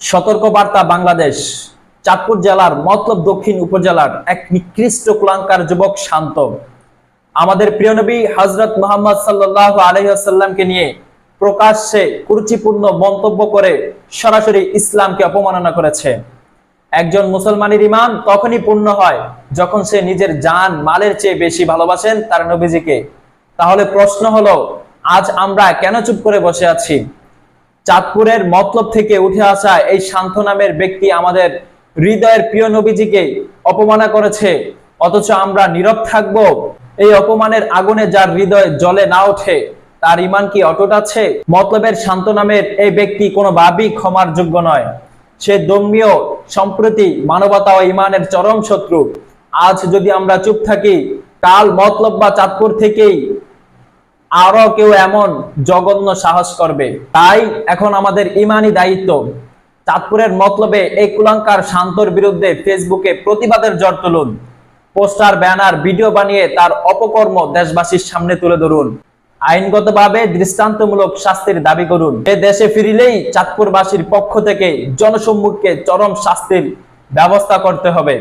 সতর্কবার্তা বাংলাদেশ। চাঁদপুর জেলার মতলব দক্ষিণ উপজেলার এক নিকৃষ্ট কুলাঙ্কার যুবক শান্ত। আমাদের প্রিয় নবী হজরত মোহাম্মদ সাল্লাহ আলহিহাসাল্লামকে নিয়ে প্রকাশ্যে কুরুচিপূর্ণ মন্তব্য করে সরাসরি ইসলামকে অপমাননা করেছে। একজন মুসলমানের ইমান তখনই পূর্ণ হয় যখন সে নিজের জান, মালের চেয়ে বেশি ভালোবাসেন তার নবীজিকে। তাহলে প্রশ্ন হলো, আজ আমরা কেন চুপ করে বসে আছি? চাঁদপুরের মতলব থেকে উঠে আসা এই শান্ত নামের ব্যক্তি আমাদের হৃদয়ের প্রিয় নবীজিকে অপমানা করেছে। অথচ আমরা নীরব থাকব। এই অপমানের আগুনে যার হৃদয় জলে না ওঠে, তার ইমান কি অটুট আছে? মতলবের শান্ত নামের এই ব্যক্তি কোনো কোনোভাবেই ক্ষমার যোগ্য নয়। সে দম্যীয় সম্প্রতি, মানবতা ও ইমানের চরম শত্রু। আজ যদি আমরা চুপ থাকি, কাল মতলব বা চাঁদপুর থেকেই আরও কেউ এমন জঘন্য সাহস করবে। তাই এখন আমাদের ইমানি দায়িত্ব। চাঁদপুরের মতলবে এই কুলাঙ্কার শান্তর বিরুদ্ধে ফেসবুকে প্রতিবাদের জ্বর তুলুন। পোস্টার, ব্যানার, ভিডিও বানিয়ে তার অপকর্ম দেশবাসীর সামনে তুলে ধরুন। আইনগতভাবে দৃষ্টান্তমূলক শাস্তির দাবি করুন। এ দেশে ফিরিলেই চাঁদপুরবাসীর পক্ষ থেকে জনসম্মুখে চরম শাস্তির ব্যবস্থা করতে হবে।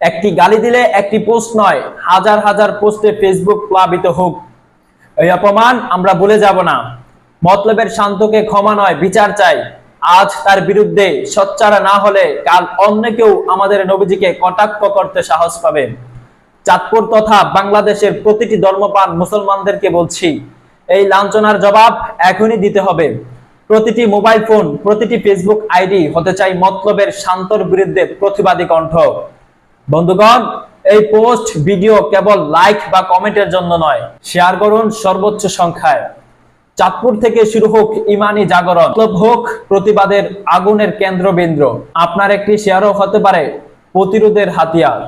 একটি গালি দিলে একটি পোস্ট নয়, হাজার হাজার পোস্টে ফেসবুক প্লাবিত হোক। এই অপমান আমরা ভুলে যাব না। মতলবের শান্তকে ক্ষমা নয়, বিচার চাই। আজ তার বিরুদ্ধে সচ্চারা না হলে কাল অন্য কেউ আমাদের নবীজিকে কটাক্ষ করতে সাহস পাবে। চাঁদপুর তথা বাংলাদেশের প্রতিটি ধর্মপান মুসলমানদেরকে বলছি, এই লাঞ্ছনার জবাব এখনই দিতে হবে। প্রতিটি মোবাইল ফোন, প্রতিটি ফেসবুক আইডি হতে চাই মতলবের শান্তর বিরুদ্ধে প্রতিবাদী কণ্ঠ। বন্ধুগণ এই পোস্ট ভিডিও কেবল লাইক বা কমেন্টের জন্য নয় শেয়ার করুন সর্বোচ্চ সংখ্যায়। চাঁদপুর থেকে শুরু হোক ইমানি জাগরণ হোক প্রতিবাদের আগুনের কেন্দ্রবিন্দু। আপনার একটি শেয়ারও হতে পারে প্রতিরোধের হাতিয়ার।